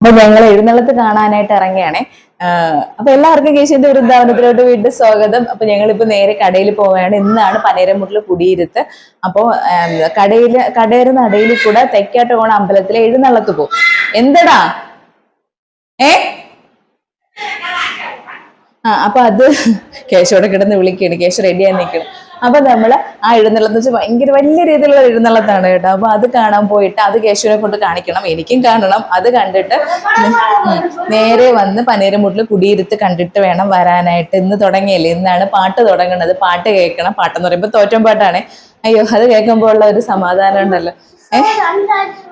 അപ്പൊ ഞങ്ങൾ എഴുന്നള്ളത്ത് കാണാനായിട്ട് ഇറങ്ങിയാണേ. അപ്പൊ എല്ലാവർക്കും കേശുവിന്റെ വൃന്ദാവനത്തിലോട്ട് വീണ്ടും സ്വാഗതം. അപ്പൊ ഞങ്ങൾ ഇപ്പൊ നേരെ കടയിൽ പോവുകയാണ്. ഇന്നാണ് പനേരമുട്ടിൽ കുടിയിരുത്ത്. അപ്പോ കടയിൽ കടയുടെ നടയിൽ കൂടെ തെക്കാട്ടോണ അമ്പലത്തിലെ എഴുന്നള്ളത്ത് പോകും എന്തടാ? ഏ? ആ അപ്പൊ അത് കേശോടെ കിടന്ന് വിളിക്കുകയാണ്. കേശോ റെഡിയായി നിൽക്കണം അപ്പൊ നമ്മൾ ആ എഴുന്നള്ളത്ത് വെച്ചാൽ ഭയങ്കര വലിയ രീതിയിലുള്ള എഴുന്നള്ളത്താണ് കേട്ടോ. അപ്പൊ അത് കാണാൻ പോയിട്ട് അത് കേശുവിനെ കൊണ്ട് കാണിക്കണം എനിക്കും കാണണം. അത് കണ്ടിട്ട് നേരെ വന്ന് പനേരമുട്ടിൽ കുടിയിരുത്ത് കണ്ടിട്ട് വേണം വരാനായിട്ട്. ഇന്ന് തുടങ്ങിയല്ലേ? ഇന്നാണ് പാട്ട് തുടങ്ങുന്നത്. പാട്ട് കേൾക്കണം. പാട്ടെന്ന് പറയുമ്പോൾ തോറ്റം പാട്ടാണ്. അയ്യോ അത് കേൾക്കുമ്പോൾ ഉള്ള ഒരു സമാധാനം ഉണ്ടല്ലോ. ഏഹ്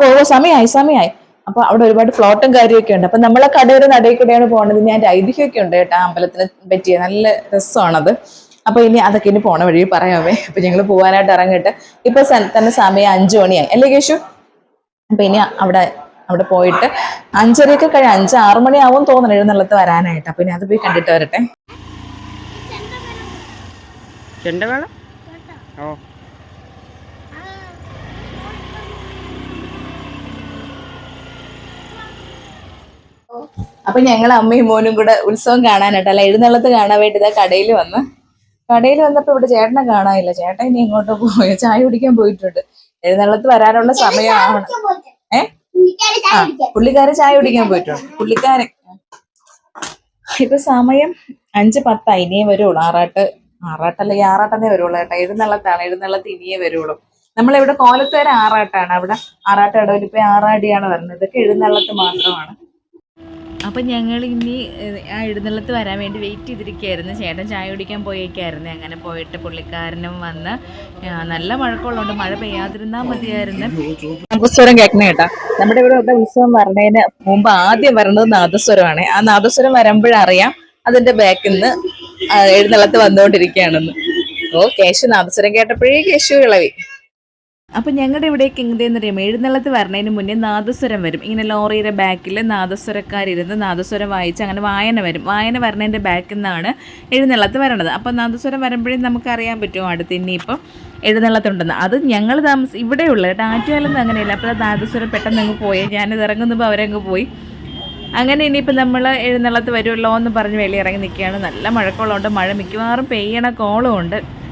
ഓ സമയമായി സമയമായി അപ്പൊ അവിടെ ഒരുപാട് ഫ്ലോട്ടും കാര്യമൊക്കെ ഉണ്ട്. അപ്പൊ നമ്മളെ കടയുടെ നടയിൽ കൂടെയാണ് പോകുന്നത് ഞാൻ ഐതിഹ്യമൊക്കെ ഉണ്ട് കേട്ടോ. അമ്പലത്തിനെ പറ്റിയ നല്ല രസമാണത്. അപ്പൊ ഇനി അതൊക്കെ ഇനി പോണ വഴി പറയാമേ അപ്പൊ ഞങ്ങൾ പോകാനായിട്ട് ഇറങ്ങിയിട്ട് ഇപ്പൊ തന്നെ സമയം അഞ്ചു മണിയായി. അല്ലേ കേശു? അപ്പൊ ഇനി അവിടെ അവിടെ പോയിട്ട് അഞ്ചരയൊക്കെ കഴിഞ്ഞ അഞ്ച് ആറു മണിയാവും തോന്നണം എഴുന്നള്ളത്ത് വരാനായിട്ട്. അപ്പൊ ഇനി അത് പോയി കണ്ടിട്ട് വരട്ടെ. ഓ. അപ്പൊ ഞങ്ങൾ അമ്മയും മോനും കൂടെ ഉത്സവം കാണാനായിട്ട് അല്ല എഴുന്നള്ളത്ത് കാണാൻ വേണ്ടി ഇതാ കടയിൽ വന്ന് കടയിൽ വന്നപ്പോ ഇവിടെ ചേട്ടനെ കാണാനില്ല. ചേട്ടൻ ഇനി ഇങ്ങോട്ട് പോയി. ചായ കുടിക്കാൻ പോയിട്ടുണ്ട്. എഴുന്നള്ളത്ത് വരാനുള്ള സമയമാണ്. ഏ? ആ ചായ കുടിക്കാൻ പോയിട്ടുണ്ട്. പുള്ളിക്കാരൻ. ഇപ്പൊ സമയം അഞ്ച് പത്തായി. ഇനിയേ വരുള്ളൂ ആറാട്ട് ആറാട്ടല്ല ഈ ആറാട്ടെന്നേ വരുള്ളൂ കേട്ടോ. എഴുന്നള്ളത്താണ്. എഴുന്നള്ളത്ത് ഇനിയേ വരുള്ളൂ നമ്മളിവിടെ? കോലത്തേര ആറാട്ടാണ്. അവിടെ ആറാട്ട് ഇടവലിപ്പോ ആറാടിയാണ് വരുന്നത്. ഇതൊക്കെ എഴുന്നള്ളത്ത് മാത്രമാണ്. അപ്പം ഞങ്ങൾ ഇനി ആ എഴുന്നള്ളത്ത് വരാൻ വേണ്ടി വെയിറ്റ് ചെയ്തിരിക്കുകയായിരുന്നു ചേട്ടൻ ചായ കുടിക്കാൻ പോയേക്കായിരുന്നു. അങ്ങനെ പോയിട്ട് പുള്ളിക്കാരനും വന്ന് നല്ല മഴക്കമുള്ളതുകൊണ്ട് മഴ പെയ്യാതിരുന്നാൽ മതിയായിരുന്നു. നാദസ്വരം കേൾക്കണേ കേട്ടോ. നമ്മുടെ ഇവിടെ ഉത്സവം വരണതിന് മുമ്പ് ആദ്യം വരണത് നാദസ്വരമാണ്. ആ നാദസ്വരം വരുമ്പോഴറിയാം അതിന്റെ ബാക്കിൽ നിന്ന് എഴുന്നള്ളത്ത് വന്നുകൊണ്ടിരിക്കുകയാണെന്ന്. ഓ കേശു നാദസ്വരം കേട്ടപ്പോഴേ കേശു ഇളവി. അപ്പൊ ഞങ്ങളുടെ ഇവിടേക്ക് എങ്ങനെയെന്ന് അറിയാം എഴുന്നള്ളത്ത് വരണതിന് മുന്നേ നാദസ്വരം വരും. ഇങ്ങനെ ലോറിയുടെ ബാക്കിൽ നാദസ്വരക്കാരിരുന്ന് നാദസ്വരം വായിച്ച് അങ്ങനെ വായന വരും. വായന വരണതിന്റെ ബാക്കിൽ നിന്നാണ് എഴുന്നള്ളത്ത് വരണത്. അപ്പം നാദസ്വരം വരുമ്പോഴേ നമുക്കറിയാൻ പറ്റുമോ അടുത്ത് ഇനിയിപ്പം എഴുന്നള്ളത്തുണ്ടെന്ന്. അത് ഞങ്ങൾ താമസ ഇവിടെയുള്ള ടാറ്റുകാലൊന്നും അങ്ങനെയില്ല. അപ്പോൾ നാദസ്വരം പെട്ടെന്ന് അങ്ങ് പോയി. ഞാനിത് ഇറങ്ങുന്നപ്പോൾ അവരങ്ങ് പോയി. അങ്ങനെ ഇനിയിപ്പോൾ നമ്മൾ എഴുന്നള്ളത്ത് വരുമല്ലോ എന്ന് പറഞ്ഞ് വെളിയിറങ്ങി നിൽക്കുകയാണ് നല്ല മഴക്കോളമുണ്ട്. മഴ മിക്കവാറും പെയ്യണ കോളമുണ്ട്.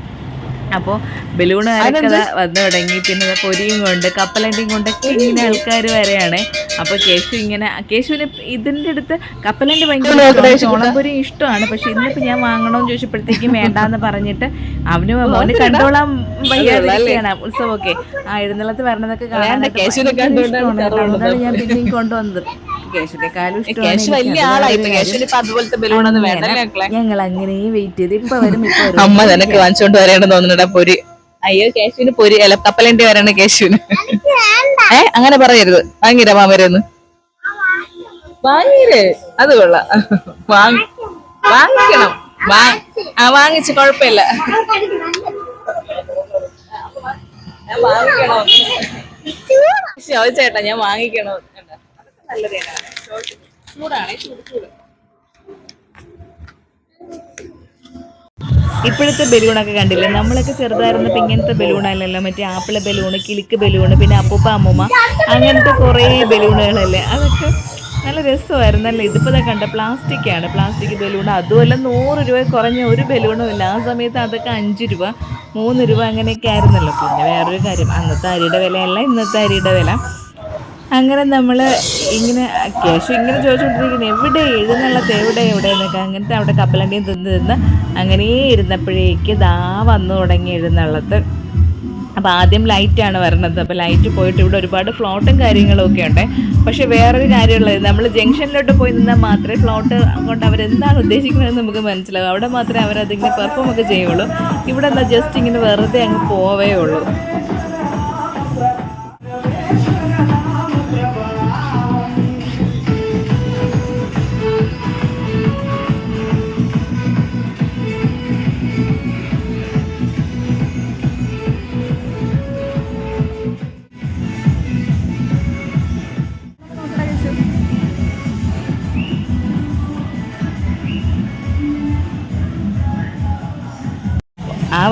അപ്പോൾ ബലൂൺ ആരൊക്കെ വന്നു തുടങ്ങി. പിന്നെ പൊരിയും കൊണ്ട് കപ്പലണ്ടിയും കൊണ്ടൊക്കെ ഇങ്ങനെ ആൾക്കാർ വരെയാണ്. അപ്പോൾ കേശു ഇങ്ങനെ കേശുവിന് ഇതിന്റെ അടുത്ത് കപ്പലണ്ടി ഭയങ്കര ഇഷ്ടമാണ്. ചോളംപൊരി ഇഷ്ടമാണ്. പക്ഷെ ഇന്നിപ്പോൾ ഞാൻ വാങ്ങണമെന്ന് ചോദിച്ചപ്പോഴത്തേക്കും വേണ്ടാന്ന് പറഞ്ഞിട്ട് അവന് മോന് കണ്ടോളാം വയ്യാതിരിക്കുകയാണ് ഉത്സവമൊക്കെ. ആ എഴുന്നള്ളത്ത് വരണതൊക്കെ കാണാൻ ഞാൻ പിന്നെയും കൊണ്ടുവന്നത്. ഞങ്ങൾ അങ്ങനെ വെയിറ്റ് ചെയ്ത് ഇപ്പൊ വരും അമ്മ നിനക്ക് വാങ്ങിച്ചോണ്ട് വരേണ്ട തോന്നുന്നുണ്ടാ. പൊരി. അയ്യോ കേശുവിന് പൊരി അല്ല കപ്പലണ്ടി വരാണ് കേശുവിന്. ഏ അങ്ങനെ പറയരുത്. വാങ്ങിരാ മാമരൊന്ന് വാങ്ങിരേ അത് കൊള്ളാം. വാങ്ങി വാങ്ങിക്കണം. ആ വാങ്ങിച്ച് കുഴപ്പമില്ല. ഞാൻ വാങ്ങിക്കണോ? ചോദിച്ചേട്ടാ ഞാൻ വാങ്ങിക്കണോ? കണ്ടോ? ഏതാണ് ചൂടാണേ ചൂട് ചൂട്. ഇപ്പോഴത്തെ ബലൂണൊക്കെ കണ്ടില്ലേ? നമ്മളൊക്കെ ചെറുതായിരുന്നപ്പോൾ ഇങ്ങനത്തെ ബലൂണല്ലല്ലോ മറ്റേ ആപ്പിള ബലൂണ് കിലുക്ക് ബലൂണ് പിന്നെ അപ്പൂപ്പ അമ്മൂമ്മ. അങ്ങനത്തെ കുറേ ബലൂണുകളല്ലേ അതൊക്കെ നല്ല രസമായിരുന്നു അല്ലേ ഇതിപ്പോൾ കണ്ട പ്ലാസ്റ്റിക് ആണ്. പ്ലാസ്റ്റിക് ബലൂൺ അതുമല്ല നൂറ് രൂപ കുറഞ്ഞ ഒരു ബലൂണും ഇല്ല. ആ സമയത്ത് അതൊക്കെ അഞ്ച് രൂപ മൂന്ന് രൂപ അങ്ങനെയൊക്കെ ആയിരുന്നല്ലോ. പിന്നെ വേറൊരു കാര്യം. അന്നത്തെ അരിയുടെ വിലയല്ല ഇന്നത്തെ അരിയുടെ വില. അങ്ങനെ നമ്മൾ ഇങ്ങനെ കേശു ഇങ്ങനെ ചോദിച്ചുകൊണ്ടിരിക്കുന്നത് എവിടെ എഴുന്നള്ളത്ത് എവിടെ എവിടെ? എന്നൊക്കെ അങ്ങനത്തെ അവിടെ കപ്പലണ്ടിയും തിന്ന് തിന്ന് അങ്ങനെ ഇരുന്നപ്പോഴേക്ക് ദാ വന്നു തുടങ്ങി എഴുന്നള്ളത് അപ്പോൾ ആദ്യം ലൈറ്റാണ് വരണത്. അപ്പോൾ ലൈറ്റ് പോയിട്ട് ഇവിടെ ഒരുപാട് ഫ്ലോട്ടും കാര്യങ്ങളും ഒക്കെ ഉണ്ട്. പക്ഷേ വേറൊരു കാര്യമുള്ളത് നമ്മൾ ജംഗ്ഷനിലോട്ട് പോയി നിന്നാൽ മാത്രമേ ഫ്ലോട്ട് കൊണ്ട് അവരെന്താണ് ഉദ്ദേശിക്കുന്നതെന്ന് നമുക്ക് മനസ്സിലാവും. അവിടെ മാത്രമേ അവരതിങ്ങനെ പെർഫോം ഒക്കെ ചെയ്യുള്ളൂ. ഇവിടെ എന്താ ജസ്റ്റ് ഇങ്ങനെ വെറുതെ അങ്ങ് പോവേ ഉള്ളൂ.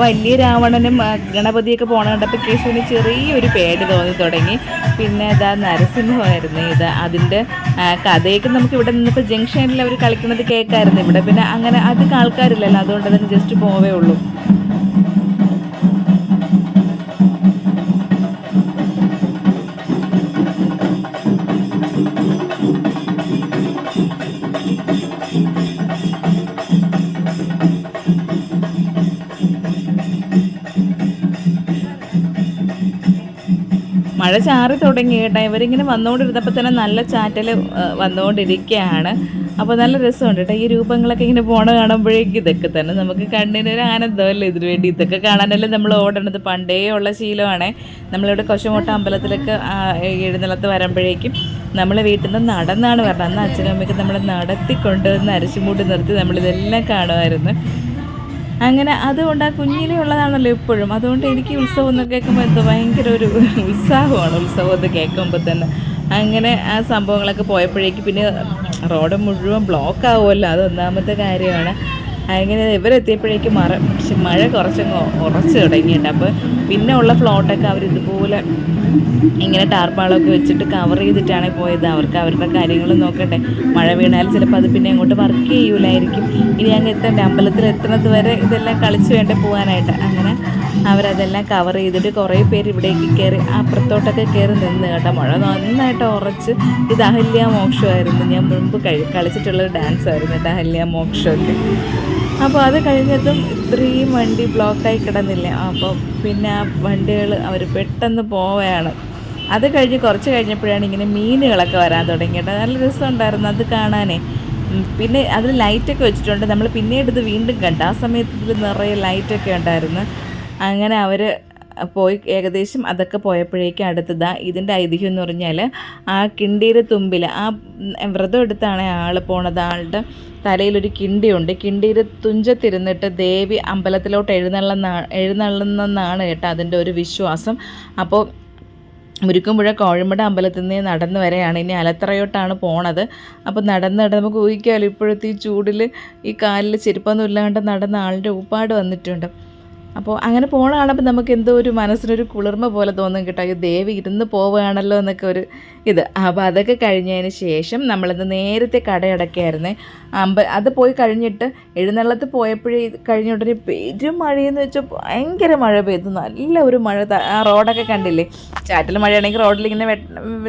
വലിയ രാവണനും ഗണപതിയൊക്കെ പോണ കണ്ടപ്പോൾ കേശുവിന് ചെറിയൊരു പേടി തോന്നി തുടങ്ങി. പിന്നെ ഇതാ നരസിംഹമായിരുന്നു ഇത്. അതിന്റെ കഥയൊക്കെ നമുക്ക് ഇവിടെ നിന്നിപ്പോൾ ജംഗ്ഷനിൽ അവർ കളിക്കുന്നത് കേൾക്കായിരുന്നു ഇവിടെ. പിന്നെ അങ്ങനെ അധികം ആൾക്കാരില്ലല്ലോ. അതുകൊണ്ട് തന്നെ ജസ്റ്റ് പോവേ ഉള്ളൂ. മഴ ചാറി തുടങ്ങി ഇവരിങ്ങനെ വന്നുകൊണ്ടിരുന്നപ്പോൾ തന്നെ നല്ല ചാറ്റൽ വന്നുകൊണ്ടിരിക്കുകയാണ് അപ്പോൾ നല്ല രസമുണ്ട് കേട്ടോ. ഈ രൂപങ്ങളൊക്കെ ഇങ്ങനെ പോണ കാണുമ്പോഴേക്കും ഇതൊക്കെ തന്നെ. നമുക്ക് കണ്ണിനൊരു ആനന്ദമല്ലേ ഇതിനു വേണ്ടി? ഇതൊക്കെ കാണാനല്ലേ നമ്മൾ ഓടണത്? പണ്ടേ ഉള്ള ശീലമാണ്. നമ്മളിവിടെ കൊശമോട്ട അമ്പലത്തിലൊക്കെ എഴുന്നള്ളത്ത് വരുമ്പോഴേക്കും നമ്മൾ വീട്ടിൽ നിന്ന് നടന്നാണ് വരണം അന്ന് അച്ഛനും അമ്മയ്ക്ക് നമ്മൾ നടത്തിക്കൊണ്ടുവന്ന് അരശുമൂട്ടി നിർത്തി നമ്മളിതെല്ലാം കാണുമായിരുന്നു. അങ്ങനെ അതുകൊണ്ട് ആ കുഞ്ഞിലേ ഉള്ളതാണല്ലോ എപ്പോഴും അതുകൊണ്ട് എനിക്ക് ഉത്സവം എന്ന് കേൾക്കുമ്പോൾ എന്തോ ഭയങ്കര ഒരു ഉത്സാഹമാണ് ഉത്സവം എന്ന് കേൾക്കുമ്പോൾ തന്നെ. അങ്ങനെ ആ സംഭവങ്ങളൊക്കെ പോയപ്പോഴേക്ക് പിന്നെ റോഡ് മുഴുവൻ ബ്ലോക്ക് ആവുമല്ലോ. അത് ഒന്നാമത്തെ കാര്യമാണ്. അങ്ങനെ ഇവരെത്തിയപ്പോഴേക്കും മറ പക്ഷെ മഴ കുറച്ചങ്ങ് ഉറച്ചു തുടങ്ങിയിട്ടുണ്ട്. അപ്പോൾ പിന്നെ ഉള്ള ഫ്ലോട്ടൊക്കെ അവർ ഇതുപോലെ ഇങ്ങനെ ടാർപ്പാളൊക്കെ വെച്ചിട്ട് കവർ ചെയ്തിട്ടാണ് പോയത്. അവർക്ക് അവരുടെ കാര്യങ്ങൾ നോക്കട്ടെ. മഴ വീണാൽ ചിലപ്പോൾ അത് പിന്നെ അങ്ങോട്ട് വർക്ക് ചെയ്യൂലായിരിക്കും. ഇനി അങ്ങ് എത്തേണ്ട? അമ്പലത്തിൽ എത്തുന്നത് വരെ ഇതെല്ലാം കളിച്ച് വേണ്ടേ പോകാനായിട്ട്? അങ്ങനെ അവരതെല്ലാം കവർ ചെയ്തിട്ട് കുറേ പേര് ഇവിടേക്ക് കയറി അപ്പുറത്തോട്ടൊക്കെ കയറി നിന്ന് കേട്ടോ. മഴ നന്നായിട്ട് ഉറച്ച് ഇത് അഹല്യ മോക്ഷമായിരുന്നു. ഞാൻ മുൻപ് കഴി കളിച്ചിട്ടുള്ളൊരു ഡാൻസ് ആയിരുന്നു കേട്ടോ അഹല്യ മോക്ഷമൊക്കെ. അപ്പോൾ അത് കഴിഞ്ഞതും ഇത്രയും വണ്ടി ബ്ലോക്കായി കിടന്നില്ല. അപ്പോൾ പിന്നെ ആ വണ്ടികൾ അവർ പെട്ടെന്ന് പോവുകയാണ്. അത് കഴിഞ്ഞ് കുറച്ച് കഴിഞ്ഞപ്പോഴാണ് ഇങ്ങനെ മീനുകളൊക്കെ വരാൻ തുടങ്ങിയിട്ട് നല്ല രസം ഉണ്ടായിരുന്നു അത് കാണാനേ. പിന്നെ അതിൽ ലൈറ്റൊക്കെ വെച്ചിട്ടുണ്ട്. നമ്മൾ പിന്നീട് ഇത് വീണ്ടും കണ്ടു. ആ സമയത്ത് ഇതിൽ നിറയെ ലൈറ്റൊക്കെ ഉണ്ടായിരുന്നു. അങ്ങനെ അവർ പോയി ഏകദേശം അതൊക്കെ പോയപ്പോഴേക്കും അടുത്തതാ ഇതിന്റെ ഐതിഹ്യം എന്ന് പറഞ്ഞാൽ ആ കിണ്ടിയുടെ തുമ്പിൽ ആ വ്രതം എടുത്താണ് ആൾ പോണത്. ആളുടെ തലയിലൊരു കിണ്ടിയുണ്ട്. കിണ്ടിയുടെ തുഞ്ചത്തിരുന്നിട്ട് ദേവി അമ്പലത്തിലോട്ട് എഴുന്നള്ളുന്ന എഴുന്നള്ളുന്നെന്നാണ് കേട്ടോ അതിന്റെ ഒരു വിശ്വാസം. അപ്പോൾ മുരുക്കുമ്പുഴ കോഴിമട അമ്പലത്തിൽ നിന്ന് നടന്നു വരെയാണ്. ഇനി അലത്തറയോട്ടാണ് പോണത്. അപ്പോൾ നടന്ന് നടന്ന് നമുക്ക് ഊഹിക്കാമല്ലോ ഇപ്പോഴത്തെ ഈ ചൂടിൽ ഈ കാലിൽ ചെരുപ്പൊന്നും ഇല്ലാണ്ട് നടന്ന ആളുടെ ഊപ്പാട് വന്നിട്ടുണ്ട്. അപ്പോൾ അങ്ങനെ പോണ കാണുമ്പോൾ നമുക്ക് എന്തോ ഒരു മനസ്സിനൊരു കുളിർമ പോലെ തോന്നും കേട്ടോ. അയ്യോ ദേവി ഇരുന്ന് പോവുകയാണല്ലോ എന്നൊക്കെ ഒരു ഇത്. അപ്പോൾ അതൊക്കെ കഴിഞ്ഞതിന് ശേഷം നമ്മളിന്ന് നേരത്തെ കടയടക്കായിരുന്നേ. അമ്പ അത് പോയി കഴിഞ്ഞിട്ട് എഴുന്നള്ളത്ത് പോയപ്പോഴേ കഴിഞ്ഞ ഉടനെ പെരും മഴയെന്ന് വെച്ചാൽ ഭയങ്കര മഴ പെയ്തു. നല്ല ഒരു മഴ. ആ റോഡൊക്കെ കണ്ടില്ലേ? ചാറ്റൽ മഴയാണെങ്കിൽ റോഡിൽ ഇങ്ങനെ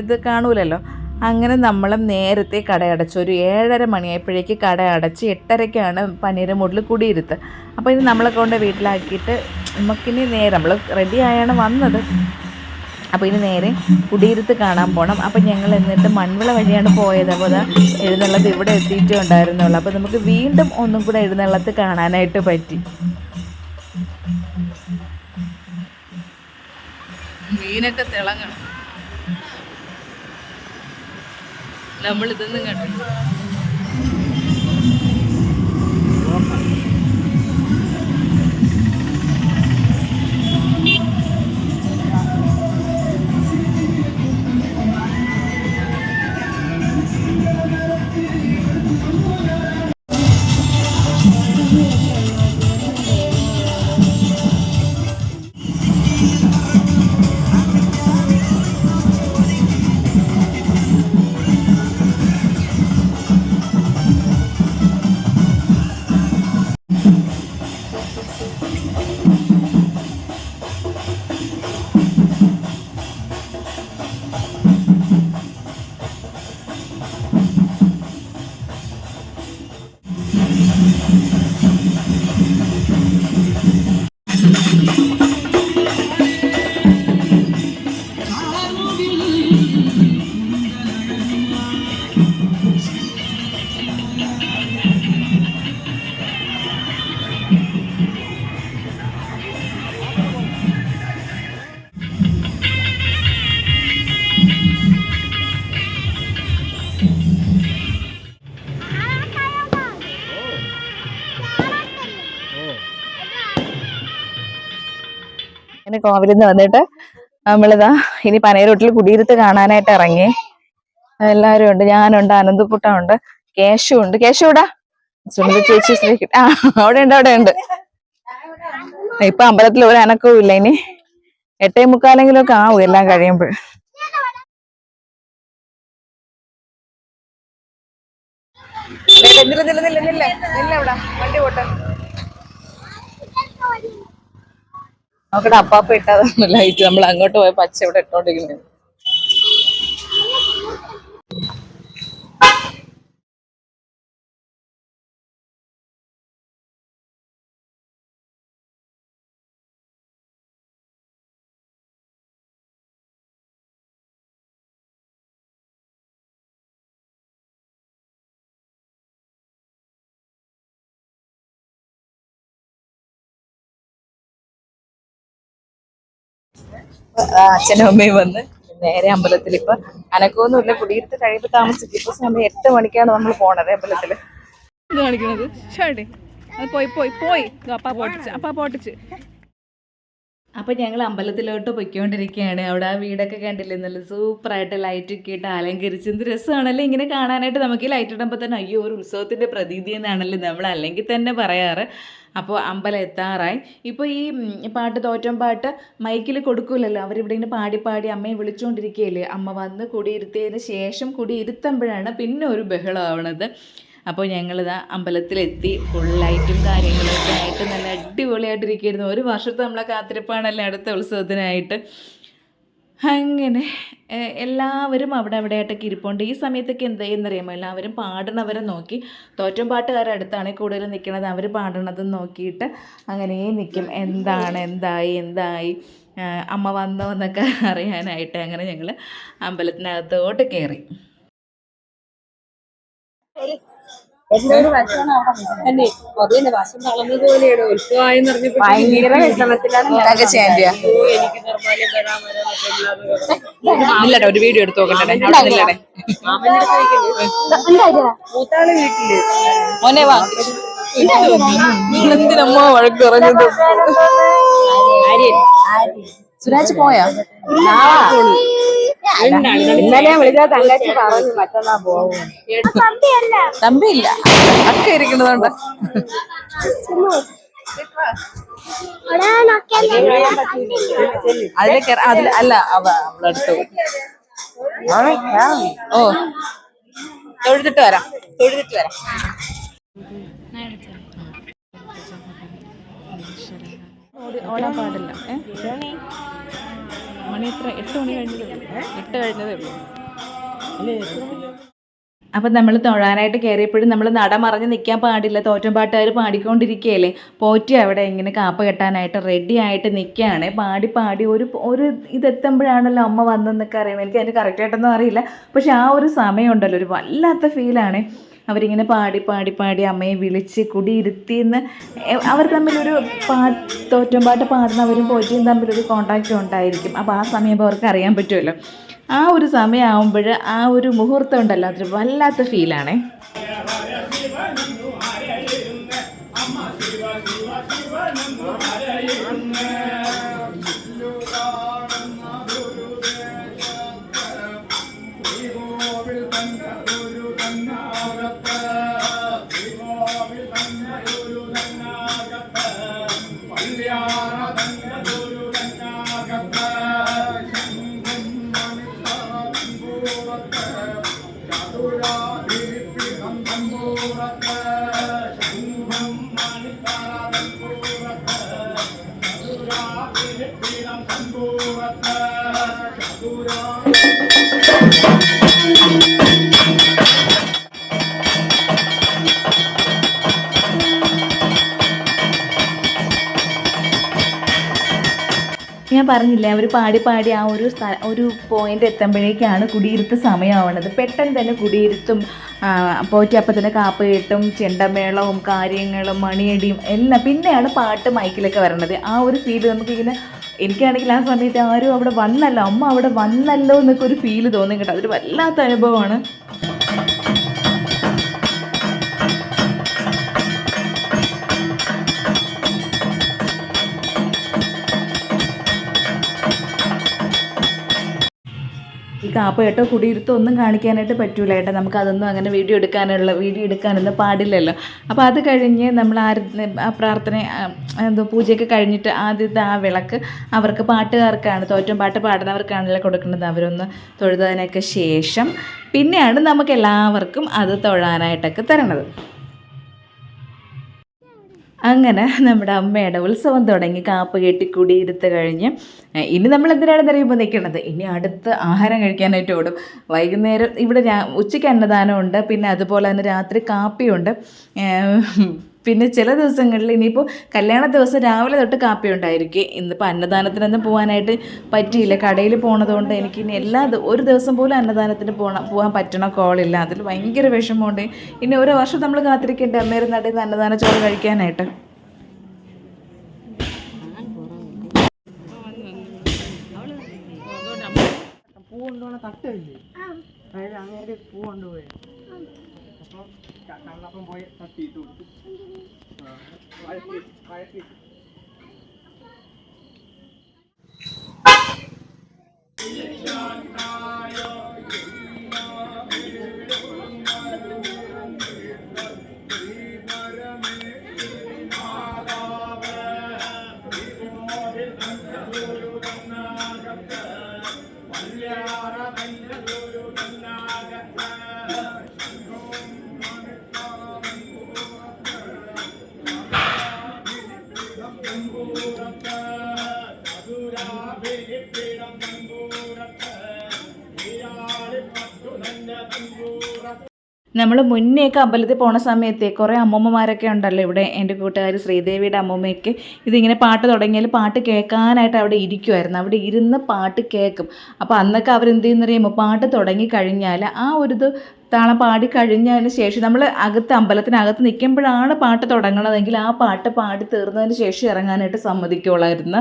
ഇത് കാണൂലല്ലോ. അങ്ങനെ നമ്മൾ നേരത്തെ കട അടച്ചു. ഒരു ഏഴര മണിയായപ്പോഴേക്ക് കട അടച്ച് എട്ടരയ്ക്കാണ് പനീരമൂടിൽ കുടിയിരുത്ത്. അപ്പോൾ ഇത് നമ്മളെ കൊണ്ട് വീട്ടിലാക്കിയിട്ട് നമുക്കിനി നേരെ നമ്മൾ റെഡി ആയാണ് വന്നത്. അപ്പോൾ ഇനി നേരെ കുടിയിരുത്ത് കാണാൻ പോകണം അപ്പോൾ ഞങ്ങൾ എന്നിട്ട് മൺവിള വഴിയാണ് പോയത്. അപ്പോൾ അതാ എഴുന്നള്ളത്ത് ഇവിടെ എത്തിയിട്ടേ ഉണ്ടായിരുന്നുള്ളൂ. അപ്പോൾ നമുക്ക് വീണ്ടും ഒന്നും കൂടെ എഴുന്നള്ളത്ത് കാണാനായിട്ട് പറ്റി. മീനൊക്കെ തിളങ്ങണം. നമ്മൾ ഇതൊന്നും കോവിലിൽ നിന്ന് വന്നിട്ട് നമ്മളിതാ ഇനി പനയരോട്ടിൽ കുടിയിരുത്ത് കാണാനായിട്ട് ഇറങ്ങി. എല്ലാവരും ഉണ്ട്. ഞാനുണ്ട് അനന്തപുട്ടമുണ്ട് കേശു ഉണ്ട് കേശു ഇവിടെ സുനിത ചേച്ചി ശ്രീ ആ അവിടെ ഉണ്ട് അവിടെ ഉണ്ട്. ഇപ്പൊ അമ്പലത്തിൽ ഒരു അനക്കവും ഇല്ല ഇനി. എട്ടേ മുക്കാലെങ്കിലും ഒക്കെ ആവും എല്ലാം കഴിയുമ്പോൾ. നില്ല നില്ല നില്ല നില്ല നില്ല. ഇവിടെ വണ്ടി പോട്ടെ നോക്കട്ടെ അപ്പാപ്പ ഇട്ടതാണ് ലൈറ്റ് നമ്മൾ അങ്ങോട്ട് പോയ പച്ച ഇവിടെ ഇട്ടോണ്ടിരിക്കുന്നത് അച്ഛനും അമ്മയും വന്ന് നേരെ അമ്പലത്തിൽ ഇപ്പൊ അനക്കൊന്നുമില്ല കുടിയിരുത്ത് കഴിയുമ്പോൾ താമസിക്കും. ഇപ്പൊ സമയം എട്ട് മണിക്കാണ് നമ്മൾ പോണത് അമ്പലത്തിൽ ഷാടി. അത് പോയി പോയി പോയി. ദോ അപ്പാ പൊട്ടിച്ച് അപ്പാ പൊട്ടിച്ച്. അപ്പൊ ഞങ്ങൾ അമ്പലത്തിലോട്ട് പൊയ്ക്കൊണ്ടിരിക്കുകയാണ്. അവിടെ ആ വീടൊക്കെ കണ്ടില്ലേ? നല്ല സൂപ്പറായിട്ട് ലൈറ്റ് ഒക്കെ ഇട്ട് അലങ്കരിച്ച് എന്ത് രസമാണല്ലോ? ഇങ്ങനെ കാണാനായിട്ട് നമുക്ക് ഈ ലൈറ്റ് ഇടുമ്പോൾ തന്നെ അയ്യോ ഒരു ഉത്സവത്തിന്റെ പ്രതീതി എന്നാണല്ലോ നമ്മൾ അല്ലെങ്കിൽ തന്നെ പറയാറ്. അപ്പോൾ അമ്പലം എത്താറായി. ഇപ്പോൾ ഈ പാട്ട് തോറ്റം പാട്ട് മൈക്കിൽ കൊടുക്കൂലല്ലോ. അവരിവിടെ ഇങ്ങനെ പാടി പാടി അമ്മയെ വിളിച്ചുകൊണ്ടിരിക്കുകയല്ലേ അമ്മ വന്ന് കുടിയിരുത്തിയതിന് ശേഷം കുടിയിരുത്തുമ്പോഴാണ് പിന്നെ ഒരു ബഹളം അപ്പോൾ ഞങ്ങളിതാ അമ്പലത്തിലെത്തി. ഫുൾ ലൈറ്റും കാര്യങ്ങളൊക്കെ ആയിട്ട് നല്ല അടിപൊളിയായിട്ടിരിക്കുകയായിരുന്നു ഒരു വർഷത്തെ നമ്മളെ കാത്തിരിപ്പാണല്ലേ അടുത്ത ഉത്സവത്തിനായിട്ട്. അങ്ങനെ എല്ലാവരും അവിടെ അവിടെ ആയിട്ടൊക്കെ ഇരിപ്പുണ്ട്. ഈ സമയത്തൊക്കെ എന്താ എന്നറിയാമോ എല്ലാവരും പാടണവരെ നോക്കി. തോറ്റം പാട്ടുകാരെ അടുത്താണ് കൂടുതൽ നിൽക്കുന്നത് അവർ പാടണത് നോക്കിയിട്ട് അങ്ങനെ നിൽക്കും എന്താണ് എന്തായി എന്തായി? അമ്മ വന്നോ എന്നൊക്കെ അറിയാനായിട്ട് അങ്ങനെ ഞങ്ങൾ അമ്പലത്തിനകത്തോട്ട് കയറി. ഭയങ്കര വിഷമത്തിലാണ് ഒരു വീഡിയോ എടുത്ത് നോക്കട്ടെ. മൂത്താൾ വീട്ടിൽ. മോനെ വാ. എന്തിനമ്മ വഴക്ക് പറഞ്ഞത് സുരാജ് പോയാ? ഇന്നലെ വിളിച്ചാൽ തങ്കച്ചി പറഞ്ഞു മറ്റന്നാ പോകും തമ്പിയില്ല. അക്ക ഇരിക്കുന്നതുകൊണ്ട്. അതിലെ അതിൽ അല്ല അവ അവളടുത്ത് ഓ. തൊഴുതിട്ട് വരാം. തൊഴുതിട്ട് വരാം. ഓടി- ഓടാൻ പാടില്ല. ഏ? മണി എത്ര? എട്ട് മണി കഴിഞ്ഞതേ ഉള്ളൂ. എട്ട് കഴിഞ്ഞതേ ഉള്ളൂ. അപ്പം നമ്മൾ തൊഴാനായിട്ട് കയറിയപ്പോഴും നമ്മൾ നട മറിഞ്ഞ് നിൽക്കാൻ പാടില്ല തോറ്റമ്പാട്ടുകാർ പാടിക്കൊണ്ടിരിക്കുകയല്ലേ പോറ്റി അവിടെ ഇങ്ങനെ കാപ്പ കെട്ടാനായിട്ട് റെഡി ആയിട്ട് നിൽക്കുകയാണ് പാടി പാടി ഒരു ഒരു ഇതെത്തുമ്പോഴാണല്ലോ അമ്മ വന്നതെന്നൊക്കെ അറിയണം. എനിക്ക് അതിന് കറക്റ്റായിട്ടൊന്നും അറിയില്ല. പക്ഷെ ആ ഒരു സമയമുണ്ടല്ലോ. ഒരു വല്ലാത്ത ഫീലാണ് അവരിങ്ങനെ പാടി പാടി പാടി അമ്മയെ വിളിച്ച് കുടിയിരുത്തിയെന്ന് എന്ന് അവർ തമ്മിലൊരു പാ പാടുന്ന അവരും പോറ്റിയും തമ്മിലൊരു കോണ്ടാക്റ്റ് ഉണ്ടായിരിക്കും. അപ്പോൾ ആ സമയം അവർക്ക് അറിയാൻ പറ്റുമല്ലോ. ആ ഒരു സമയമാകുമ്പോൾ ആ ഒരു മുഹൂർത്തം ഉണ്ടല്ലോ അതൊരു വല്ലാത്ത ഫീലാണേ Ya Ibn Hamdan Murata ഞാൻ പറഞ്ഞില്ലേ അവർ പാടി പാടി ആ ഒരു ഒരു പോയിന്റ് എത്തുമ്പോഴേക്കാണ് കുടിയിരുത്ത സമയമാവുന്നത് പെട്ടെന്ന് തന്നെ കുടിയിരുത്തും. ആ, പോറ്റി അപ്പം തന്നെ കാപ്പ് കെട്ടും ചെണ്ടമേളവും കാര്യങ്ങളും മണിയടിയും എല്ലാം. പിന്നെയാണ് പാട്ട് മൈക്കിലൊക്കെ വരണത്. ആ ഒരു ഫീൽ നമുക്കിങ്ങനെ എനിക്കാണെങ്കിൽ ആ സമയത്ത് ആരും അവിടെ വന്നല്ലോ. അമ്മ അവിടെ വന്നല്ലോ എന്നൊക്കെ ഒരു ഫീൽ തോന്നി കേട്ടോ. അതൊരു വല്ലാത്ത അനുഭവമാണ്. കാപ്പ കേട്ടോ കുടിയിരുത്തോ ഒന്നും കാണിക്കാനായിട്ട് പറ്റൂല ഏട്ടാ. നമുക്ക് അതൊന്നും അങ്ങനെ വീഡിയോ എടുക്കാനുള്ള വീഡിയോ എടുക്കാനൊന്നും പാടില്ലല്ലോ. അപ്പോൾ അത് കഴിഞ്ഞ് നമ്മൾ ആ പ്രാർത്ഥന എന്തോ പൂജയൊക്കെ കഴിഞ്ഞിട്ട് ആദ്യത്തെ ആ വിളക്ക് അവർക്ക് പാട്ടുകാർക്കാണ് തോറ്റം പാട്ട് പാടുന്നവർക്കാണല്ലോ കൊടുക്കുന്നത്. അവരൊന്ന് തൊഴുതതിനൊക്കെ ശേഷം പിന്നെയാണ് നമുക്ക് എല്ലാവർക്കും അത് തൊഴാനായിട്ടൊക്കെ തരണത്. അങ്ങനെ നമ്മുടെ അമ്മയുടെ ഉത്സവം തുടങ്ങി കാപ്പ് കെട്ടി കുടിയിരുത്ത് കഴിഞ്ഞ്. ഇനി നമ്മൾ എന്തിനാണ് അറിയുമ്പോൾ നിൽക്കുന്നത് ഇനി അടുത്ത് ആഹാരം കഴിക്കാനായിട്ട് ഓടും. വൈകുന്നേരം ഇവിടെ ഉച്ചയ്ക്ക് അന്നദാനമുണ്ട്. പിന്നെ അതുപോലെ തന്നെ രാത്രി കാപ്പിയുണ്ട്. പിന്നെ ചില ദിവസങ്ങളിൽ ഇനിയിപ്പോൾ കല്യാണ ദിവസം രാവിലെ തൊട്ട് കാപ്പി ഉണ്ടായിരിക്കും. ഇന്നിപ്പോൾ അന്നദാനത്തിനൊന്നും പോകാനായിട്ട് പറ്റിയില്ല. കടയിൽ പോണതുകൊണ്ട് എനിക്ക് ഇനി എല്ലാ ഒരു ദിവസം പോലും അന്നദാനത്തിന് പോകണം പോകാൻ പറ്റണ കോളില്ല. അതിൽ ഭയങ്കര വിഷമമുണ്ട്. ഇനി ഓരോ വർഷം നമ്മൾ കാത്തിരിക്കേണ്ട? അമ്മേരെ നടയിൽ നിന്ന് അന്നദാന ചോറ് കഴിക്കാനായിട്ട്. പൂ കൊണ്ടുപോകണ തട്ടില്ലേ അതായത് അങ്ങനെ പൂ കൊണ്ടുപോയി അപ്പം കണ്ണപ്പം പോയി തട്ടിയിട്ട് കൊടുത്തു ആ, വഴറ്റി നമ്മൾ മുന്നേയൊക്കെ അമ്പലത്തിൽ പോണ സമയത്തെ കുറേ അമ്മൂമ്മമാരൊക്കെ ഉണ്ടല്ലോ ഇവിടെ. എന്റെ കൂട്ടുകാർ ശ്രീദേവിയുടെ അമ്മൂമ്മയൊക്കെ ഇതിങ്ങനെ പാട്ട് തുടങ്ങിയാൽ പാട്ട് കേൾക്കാനായിട്ട് അവിടെ ഇരിക്കുമായിരുന്നു അവിടെ ഇരുന്ന് പാട്ട് കേൾക്കും. അപ്പോൾ അന്നൊക്കെ അവരെന്ത് ചെയ്യുന്ന അറിയുമ്പോൾ പാട്ട് തുടങ്ങി കഴിഞ്ഞാൽ ആ ഒരു ഇത് താളം പാടി കഴിഞ്ഞതിന് ശേഷം നമ്മൾ അകത്ത് അമ്പലത്തിനകത്ത് നിൽക്കുമ്പോഴാണ് പാട്ട് തുടങ്ങണതെങ്കിൽ ആ പാട്ട് പാടി തീർന്നതിന് ശേഷം ഇറങ്ങാനായിട്ട് സമ്മതിക്കുള്ളായിരുന്നു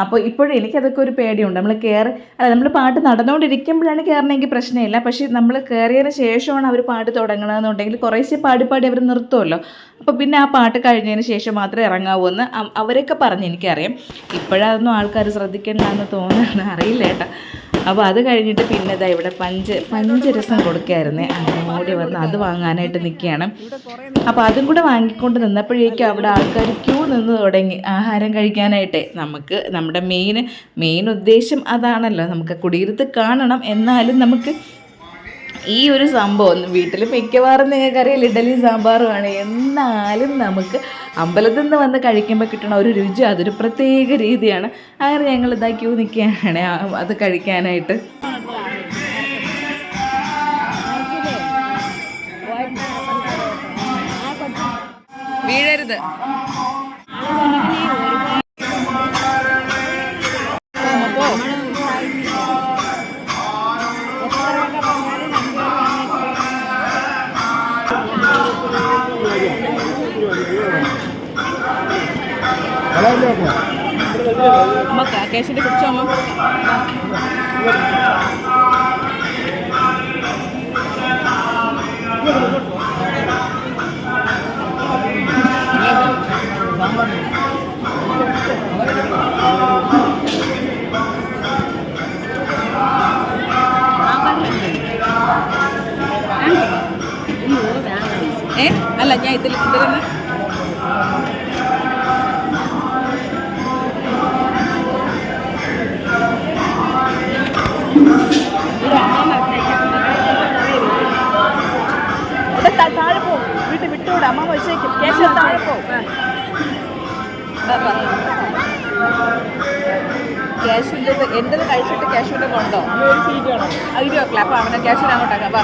അപ്പോൾ ഇപ്പോഴും എനിക്കതൊക്കെ ഒരു പേടിയുണ്ട്. നമ്മൾ കയറി അല്ല നമ്മൾ പാട്ട് നടന്നുകൊണ്ടിരിക്കുമ്പോഴാണ് കയറണമെങ്കിൽ പ്രശ്നമില്ല. പക്ഷേ നമ്മൾ കയറിയതിന് ശേഷമാണ് അവർ പാട്ട് തുടങ്ങണമെന്നുണ്ടെങ്കിൽ കുറേശ്ശെ പാടി പാടി അവർ നിർത്തുമല്ലോ. അപ്പോൾ പിന്നെ ആ പാട്ട് കഴിഞ്ഞതിന് ശേഷം മാത്രമേ ഇറങ്ങാവൂ എന്ന് അവരൊക്കെ പറഞ്ഞ് എനിക്കറിയാം. ഇപ്പോഴതൊന്നും ആൾക്കാർ ശ്രദ്ധിക്കണ്ടെന്ന് തോന്നുന്നു അറിയില്ല കേട്ടോ. അപ്പോൾ അത് കഴിഞ്ഞിട്ട് പിന്നെ ഇതാ ഇവിടെ പഞ്ച് പഞ്ചരസം കൊടുക്കായിരുന്നേ. അങ്ങനെ ഓടി വന്ന് അത് വാങ്ങാനായിട്ട് നിൽക്കുകയാണ് അപ്പോൾ അതും കൂടെ വാങ്ങിക്കൊണ്ട് നിന്നപ്പോഴേക്കും അവിടെ ആൾക്കാർ ക്യൂ നിന്ന് തുടങ്ങി ആഹാരം കഴിക്കാനായിട്ട്. നമുക്ക് നമ്മുടെ മെയിൻ മെയിൻ ഉദ്ദേശം അതാണല്ലോ. നമുക്ക് കുടിയിരുത്ത് കാണണം. എന്നാലും നമുക്ക് ഈ ഒരു സംഭവം വീട്ടിൽ മിക്കവാറും നിങ്ങൾക്കറിയാം ഇഡലി സാമ്പാറുമാണ് എന്നാലും നമുക്ക് അമ്പലത്തിൽ നിന്ന് വന്ന് കഴിക്കുമ്പോൾ കിട്ടണ ഒരു രുചി അതൊരു പ്രത്യേക രീതിയാണ് അങ്ങനെ ഞങ്ങൾ ഇതാ ക്യൂ നിൽക്കുകയാണ് അത് കഴിക്കാനായിട്ട് വീഴരുത് അമ്മ കേശിന്റെ പിടിച്ചോ അമ്മ? ഏ? അല്ല ഞാൻ ഇതിൽ ഇതിലെന്ന് ഇവിടെ അമ്മ വെച്ചേക്കും കേശവ താഴെ ക്യാഷ് എന്റെത് കഴിച്ചിട്ട് ക്യാഷിന്റെ കൊണ്ടോ? ഇരുപക്കളെ അപ്പോൾ അവനെ ക്യാഷ് അങ്ങോട്ടാക്കാം വാ.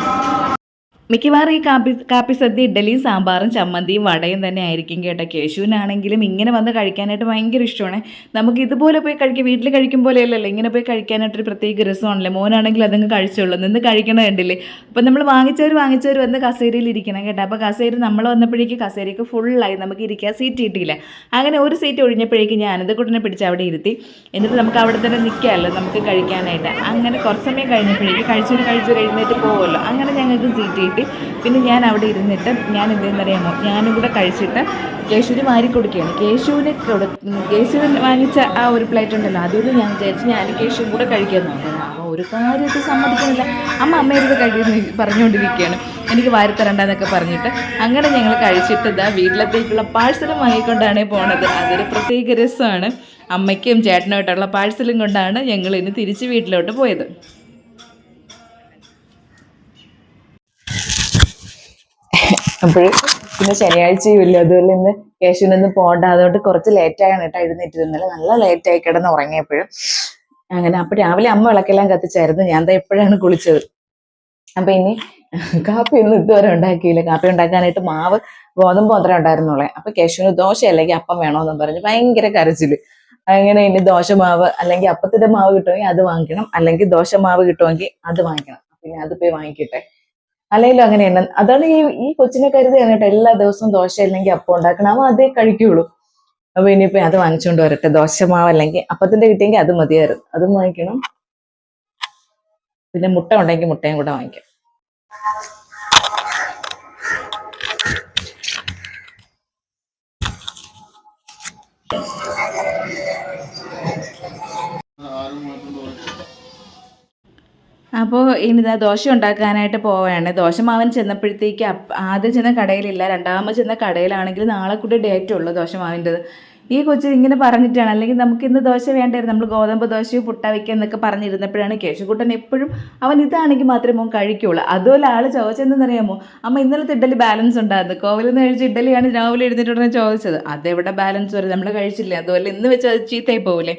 മിക്കവാറും ഈ കാപ്പി കാപ്പി സദ്യ ഇഡ്ഡലിയും സാമ്പാറും ചമ്മന്തിയും വടയും തന്നെ ആയിരിക്കും കേട്ടോ. കേശുവിനാണെങ്കിലും ഇങ്ങനെ വന്ന് കഴിക്കാനായിട്ട് ഭയങ്കര ഇഷ്ടമാണ്. നമുക്ക് ഇതുപോലെ പോയി കഴിക്കുക വീട്ടിൽ കഴിക്കും പോലെ അല്ലല്ലോ ഇങ്ങനെ പോയി കഴിക്കാനായിട്ടൊരു പ്രത്യേക രസമാണല്ലോ. മോനാണെങ്കിൽ അതങ്ങ് കഴിച്ചോളൂ നിന്ന് കഴിക്കണ കണ്ടില്ലേ? അപ്പം നമ്മൾ വാങ്ങിച്ചവർ വാങ്ങിച്ചവർ വന്ന് കസേരയിൽ ഇരിക്കണം കേട്ടോ. അപ്പോൾ കസേര നമ്മൾ വന്നപ്പോഴേക്ക് കസേരയ്ക്ക് ഫുള്ളായി നമുക്ക് ഇരിക്കാൻ സീറ്റ് കിട്ടിയില്ല. അങ്ങനെ ഒരു സീറ്റ് ഒഴിഞ്ഞപ്പോഴേക്ക് ഞാൻ അനന്തക്കുട്ടനെ പിടിച്ച് അവിടെ ഇരുത്തി. എന്നിട്ട് നമുക്ക് അവിടെ തന്നെ നിൽക്കാമല്ലോ നമുക്ക് കഴിക്കാനായിട്ട്. അങ്ങനെ കുറച്ച് സമയം കഴിഞ്ഞപ്പോഴേക്ക് കഴിച്ചൊരു കഴിച്ചൊരു എഴുന്നേറ്റ് പോകുമല്ലോ അങ്ങനെ ഞങ്ങൾക്ക് സീറ്റ് കിട്ടി. പിന്നെ ഞാൻ അവിടെ ഇരുന്നിട്ട് ഞാൻ എന്തെന്നറിയാമോ ഞാനും കൂടെ കഴിച്ചിട്ട് കേശുവിന് വാരി കൊടുക്കുകയാണ്. കേശുവിന് കൊടു കേശുവിന് വാങ്ങിച്ച ആ ഒരു പ്ലേറ്റ് ഉണ്ടല്ലോ അതുകൊണ്ട് ഞാൻ വിചാരിച്ച് ഞാൻ കേശുവും കൂടെ നോക്കുന്നു. അപ്പോൾ ഒരു കാര്യത്തിൽ സമ്മതിക്കുന്നില്ല. അമ്മ അമ്മയുടെ കഴിയുന്ന പറഞ്ഞുകൊണ്ടിരിക്കുകയാണ്. എനിക്ക് വാരി തരണ്ടെന്നൊക്കെ പറഞ്ഞിട്ട് അങ്ങനെ ഞങ്ങൾ കഴിച്ചിട്ട് ഇതാ വീട്ടിലത്തേക്കുള്ള പാഴ്സലും വാങ്ങിക്കൊണ്ടാണ് പോണത്. അതൊരു പ്രത്യേക രസമാണ്. അമ്മയ്ക്കും ചേട്ടനുമായിട്ടുള്ള പാഴ്സലും കൊണ്ടാണ് ഞങ്ങൾ ഇനി തിരിച്ച് വീട്ടിലോട്ട് പോയത്. അപ്പോൾ പിന്നെ ശനിയാഴ്ചയും ഇല്ല. അതുപോലെ ഇന്ന് കേശുവിനൊന്നും പോകണ്ട അതുകൊണ്ട് കുറച്ച് ലേറ്റായാണ് കേട്ടോ എഴുന്നേറ്റ് ഇന്നലെ നല്ല ലേറ്റായി കിടന്ന് ഉറങ്ങിയപ്പോഴും. അങ്ങനെ അപ്പൊ രാവിലെ അമ്മ വിളക്കെല്ലാം കത്തിച്ചായിരുന്നു. ഞാൻ ദാ എപ്പോഴാണ് കുളിച്ചത്. അപ്പൊ ഇനി കാപ്പി ഒന്നും ഇതുവരെ ഉണ്ടാക്കിയില്ല. കാപ്പി ഉണ്ടാക്കാനായിട്ട് മാവ് ഗോതമ്പ് മാത്രമേ ഉണ്ടായിരുന്നുള്ളേ. അപ്പൊ കേശുവിന് ദോശ അല്ലെങ്കിൽ അപ്പം വേണമെന്നും പറഞ്ഞ് ഭയങ്കര കരച്ചിൽ. അങ്ങനെ ഇനി ദോശമാവ് അല്ലെങ്കിൽ അപ്പത്തിന്റെ മാവ് കിട്ടുമെങ്കിൽ അത് വാങ്ങിക്കണം. അല്ലെങ്കിൽ ദോശ മാവ് കിട്ടുമെങ്കിൽ അത് വാങ്ങിക്കണം. പിന്നെ അത് പോയി വാങ്ങിക്കട്ടെ. അല്ലെങ്കിലും അങ്ങനെയാണ്. അതാണ് ഈ ഈ കൊച്ചിനെ കരുതി കേട്ടോ എല്ലാ ദിവസവും ദോശ അല്ലെങ്കിൽ അപ്പം ഉണ്ടാക്കണം. അവൻ അതേ കഴിക്കുള്ളൂ. അപ്പൊ ഇനിയിപ്പോ അത് വാങ്ങിച്ചുകൊണ്ട് വരട്ടെ. ദോശ മാവ് അല്ലെങ്കിൽ അപ്പത്തിന്റെ കിട്ടിയെങ്കിൽ അത് മതിയായിരുന്നു. അതും വാങ്ങിക്കണം. പിന്നെ മുട്ട ഉണ്ടെങ്കിൽ മുട്ടയും കൂടെ വാങ്ങിക്കാം. അപ്പോൾ ഇനിതാ ദോശ ഉണ്ടാക്കാനായിട്ട് പോവുകയാണ് ദോശ മാവൻ ചെന്നപ്പോഴത്തേക്ക് ആദ്യം ചെന്ന കടയിലില്ല രണ്ടാമത് ചെന്ന കടയിലാണെങ്കിൽ നാളെ കൂടി ഡേറ്റ് ഉള്ളൂ ദോശ മാവിന്റെത്. ഈ കൊച്ചു ഇങ്ങനെ പറഞ്ഞിട്ടാണ്. അല്ലെങ്കിൽ നമുക്ക് ഇന്ന് ദോശ വേണ്ടായിരുന്നു. നമ്മൾ ഗോതമ്പ് ദോശയോ പുട്ട വയ്ക്കുക എന്നൊക്കെ പറഞ്ഞിരുന്നപ്പോഴാണ് കേശുക്കുട്ടൻ എപ്പോഴും അവൻ ഇതാണെങ്കിൽ മാത്രമേ മോൻ കഴിക്കുള്ളൂ. അതുപോലെ ആൾ ചോദിച്ചെന്തെന്നറിയാമോ? അമ്മ ഇന്നലത്തെ ഇഡലി ബാലൻസ് ഉണ്ടായിരുന്നു. കോവിലിൽ നിന്ന് കഴിച്ച ഇഡലിയാണ് രാവിലെ എഴുന്നേറ്റുടനെ ചോദിച്ചത്. അതെവിടെ ബാലൻസ് വരും? നമ്മൾ കഴിച്ചില്ല? അതുപോലെ ഇന്ന് വെച്ച് അത് ചീത്തയായി പോവില്ലേ?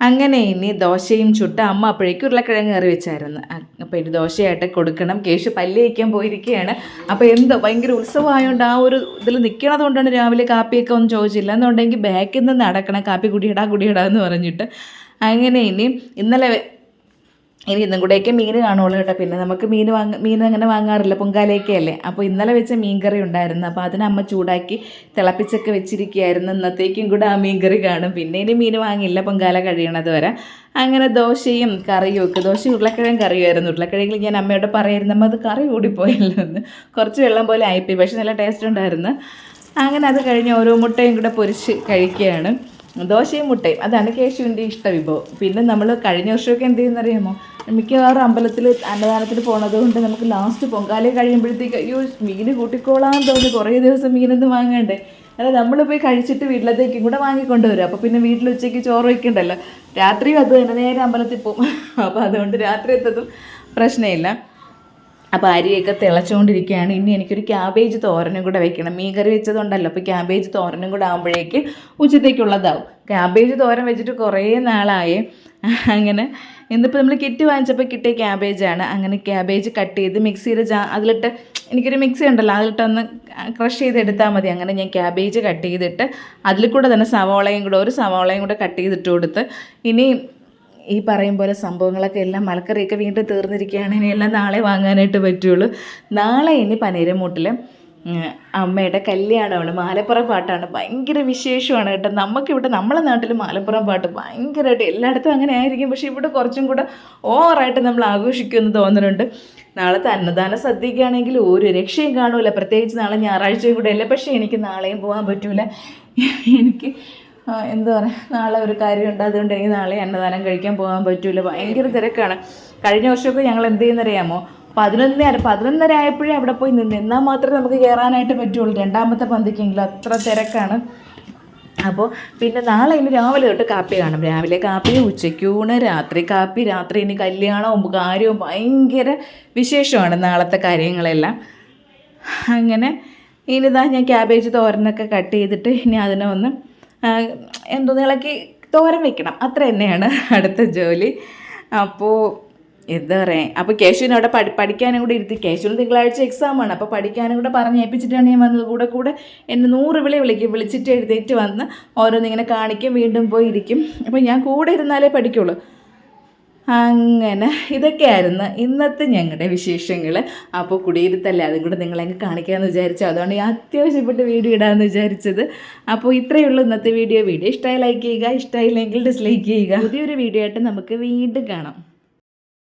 അങ്ങനെ ഇനി ദോശയും ചുട്ട അമ്മ അപ്പോഴേക്കും ഉരുളക്കിഴങ്ങ് കറി വെച്ചായിരുന്നു. അപ്പോൾ ഇനി ദോശയായിട്ട് കൊടുക്കണം. കേശു പല്ല് വയ്ക്കാൻ പോയിരിക്കുകയാണ്. അപ്പോൾ എന്തോ ഭയങ്കര ഉത്സവമായതുകൊണ്ട് ആ ഒരു ഇതിൽ നിൽക്കണത് കൊണ്ടാണ് രാവിലെ കാപ്പിയൊക്കെ ഒന്നും ചോദിച്ചില്ല. എന്നുണ്ടെങ്കിൽ ബാക്കിൽ നിന്ന് നടക്കണം കാപ്പി കുടിയിടാ കുടിയിടാ എന്ന് പറഞ്ഞിട്ട്. അങ്ങനെ ഇനി ഇന്നലെ ഇനി ഇന്നും കൂടെയൊക്കെ മീൻ കാണുള്ളൂ കേട്ടോ. പിന്നെ നമുക്ക് മീൻ വാങ്ങ മീൻ അങ്ങനെ വാങ്ങാറില്ല. പൊങ്കാലയൊക്കെ അല്ലേ? അപ്പോൾ ഇന്നലെ വെച്ച മീൻകറി ഉണ്ടായിരുന്നു. അപ്പോൾ അതിന് അമ്മ ചൂടാക്കി തിളപ്പിച്ചൊക്കെ വെച്ചിരിക്കുകയായിരുന്നു. ഇന്നത്തേക്കും കൂടെ ആ മീൻകറി കാണും. പിന്നെ ഇനി മീൻ വാങ്ങില്ല. പൊങ്കാല കഴിയണത് വരെ. അങ്ങനെ ദോശയും കറിയും ഒക്കെ. ദോശ ഉരുളക്കിഴങ്ങ് കറിയുമായിരുന്നു. ഉരുളക്കിഴങ്ങിൽ ഞാൻ അമ്മയോട് പറയായിരുന്നു അമ്മ അത് കറി കൂടിപ്പോയല്ലോ എന്ന്. കുറച്ച് വെള്ളം പോലെ ആയിപ്പോയി. പക്ഷെ നല്ല ടേസ്റ്റ് ഉണ്ടായിരുന്നു. അങ്ങനെ അത് കഴിഞ്ഞ് ഓരോ മുട്ടയും കൂടെ പൊരിച്ച് കഴിക്കുകയാണ്. ദോശയും മുട്ടയും. അതാണ് കേശുവിന്റെ ഇഷ്ട വിഭവം പിന്നെ നമ്മൾ കഴിഞ്ഞ വർഷമൊക്കെ എന്ത് ചെയ്യുന്നറിയാമോ? മിക്കവാറും അമ്പലത്തിൽ അന്നദാനത്തിന് പോണത് കൊണ്ട് നമുക്ക് ലാസ്റ്റ് പൊങ്കാലയും കഴിയുമ്പോഴത്തേക്ക് അയ്യോ മീൻ കൂട്ടിക്കോളാൻ തോന്നി. കുറേ ദിവസം മീനൊന്നും വാങ്ങണ്ടേ. അല്ല നമ്മൾ പോയി കഴിച്ചിട്ട് വീട്ടിലത്തേക്കും കൂടെ വാങ്ങിക്കൊണ്ടുവരും. അപ്പോൾ പിന്നെ വീട്ടിൽ ഉച്ചയ്ക്ക് ചോറ് വയ്ക്കണ്ടല്ലോ രാത്രിയും അത് തന്നെ നേരെ അമ്പലത്തിൽ പോകും. അപ്പോൾ അതുകൊണ്ട് രാത്രി എത്തതും പ്രശ്നമില്ല. അപ്പോൾ അരിയൊക്കെ തിളച്ചുകൊണ്ടിരിക്കുകയാണ്. ഇനി എനിക്കൊരു ക്യാബേജ് തോരനും കൂടെ വെക്കണം. മീൻ കറി വെച്ചതുണ്ടല്ലോ അപ്പോൾ ക്യാബേജ് തോരനും കൂടെ ആകുമ്പോഴേക്ക് ഉച്ചത്തേക്കുള്ളതാവും. ക്യാബേജ് തോരൻ വെച്ചിട്ട് കുറേ നാളായി. അങ്ങനെ ഇന്നിപ്പോൾ നമ്മൾ കിറ്റ് വാങ്ങിച്ചപ്പോൾ കിട്ടിയ ക്യാബേജാണ് അങ്ങനെ ക്യാബേജ് കട്ട് ചെയ്ത് മിക്സിയിൽ ജാ അതിലിട്ട് എനിക്കൊരു മിക്സി ഉണ്ടല്ലോ അതിലിട്ടൊന്ന് ക്രഷ് ചെയ്തെടുത്താൽ മതി. അങ്ങനെ ഞാൻ ക്യാബേജ് കട്ട് ചെയ്തിട്ട് അതിൽ കൂടെ തന്നെ സവോളയും കൂടെ ഒരു സവോളയും കൂടെ കട്ട് ചെയ്തിട്ട് കൊടുത്ത് ഇനി ഈ പറയും പോലെ സംഭവങ്ങളൊക്കെ എല്ലാം മലക്കറിയൊക്കെ വീണ്ടും തീർന്നിരിക്കുകയാണ്. ഇനി എല്ലാം നാളെ വാങ്ങാനായിട്ട് പറ്റുള്ളൂ. നാളെ ഇനി പനീരമൂട്ടിൽ അമ്മയുടെ കല്യാണമാണ് മാലപ്പുറം പാട്ടാണ്. ഭയങ്കര വിശേഷമാണ് കേട്ടോ. നമുക്കിവിടെ നമ്മളെ നാട്ടിൽ മാലപ്പുറം പാട്ട് ഭയങ്കരമായിട്ട് എല്ലായിടത്തും അങ്ങനെ ആയിരിക്കും. പക്ഷേ ഇവിടെ കുറച്ചും കൂടെ ഓവറായിട്ട് നമ്മൾ ആഘോഷിക്കുമെന്ന് തോന്നുന്നുണ്ട്. നാളത്തെ അന്നദാന സദ്യക്കാണെങ്കിൽ ഒരു രക്ഷയും കാണൂല. പ്രത്യേകിച്ച് നാളെ ഞായറാഴ്ചയും കൂടെ അല്ലേ? പക്ഷേ എനിക്ക് നാളെയും പോകാൻ പറ്റൂല. എനിക്ക് എന്താ പറയുക നാളെ ഒരു കാര്യമുണ്ട്. അതുകൊണ്ട് എനിക്ക് നാളെ അന്നദാനം കഴിക്കാൻ പോകാൻ പറ്റൂല. ഭയങ്കര തിരക്കാണ്. കഴിഞ്ഞ വർഷമൊക്കെ ഞങ്ങൾ എന്ത് ചെയ്യുന്നറിയാമോ? പതിനൊന്നര പതിനൊന്നര ആയപ്പോഴേ അവിടെ പോയി നിന്ന്. എന്നാൽ മാത്രമേ നമുക്ക് കയറാനായിട്ട് പറ്റുള്ളൂ. രണ്ടാമത്തെ പന്തിക്കെങ്കിലും അത്ര തിരക്കാണ്. അപ്പോൾ പിന്നെ നാളെ ഇനി രാവിലെ തൊട്ട് കാപ്പി കാണും. രാവിലെ കാപ്പി ഉച്ചയ്ക്കൂണ് രാത്രി കാപ്പി രാത്രി ഇനി കല്യാണവും കാര്യവും ഭയങ്കര വിശേഷമാണ് നാളത്തെ കാര്യങ്ങളെല്ലാം. അങ്ങനെ ഇനി ഇതാ ഞാൻ ക്യാബേജ് തോരനൊക്കെ കട്ട് ചെയ്തിട്ട് ഇനി അതിനെ ഒന്ന് ആ, എന്തോന്ന് ഇളക്കി തോരൻ വെക്കണം. അത്ര തന്നെയാണ് അടുത്ത ജോലി. അപ്പോൾ എന്താ പറയുക അപ്പോൾ കേശുവിനെ അവിടെ പഠി പഠിക്കാനും കൂടെ ഇരുത്തി. കേശുവിന് തിങ്കളാഴ്ച എക്സാമാണ് അപ്പോൾ പഠിക്കാനും കൂടെ പറഞ്ഞ് ഏൽപ്പിച്ചിട്ടാണ് ഞാൻ വന്നത്. കൂടെ കൂടെ എന്നെ നൂറ് വിളി വിളിക്കും. വിളിച്ചിട്ട് എഴുതിയിട്ട് വന്ന് ഓരോന്നിങ്ങനെ കാണിക്കും. വീണ്ടും പോയി ഇരിക്കും. അപ്പോൾ ഞാൻ കൂടെ ഇരുന്നാലേ പഠിക്കുള്ളൂ. അങ്ങനെ. ഇതൊക്കെയായിരുന്നു ഇന്നത്തെ ഞങ്ങളുടെ വിശേഷങ്ങൾ അപ്പോൾ കുടിയിരുത്തല്ലേ അതും കൂടെ നിങ്ങളെങ്ങ് കാണിക്കാമെന്ന് വിചാരിച്ചു. അതുകൊണ്ട് ഞാൻ അത്യാവശ്യപ്പെട്ട് വീഡിയോ ഇടാമെന്ന് വിചാരിച്ചത്. അപ്പോൾ ഇത്രയേ ഉള്ളൂ ഇന്നത്തെ വീഡിയോ. വീഡിയോ ഇഷ്ടമായി ലൈക്ക് ചെയ്യുക ഇഷ്ടമായില്ലെങ്കിൽ ഡിസ്ലൈക്ക് ചെയ്യുക. പുതിയൊരു വീഡിയോ ആയിട്ട് നമുക്ക് വീണ്ടും കാണാം.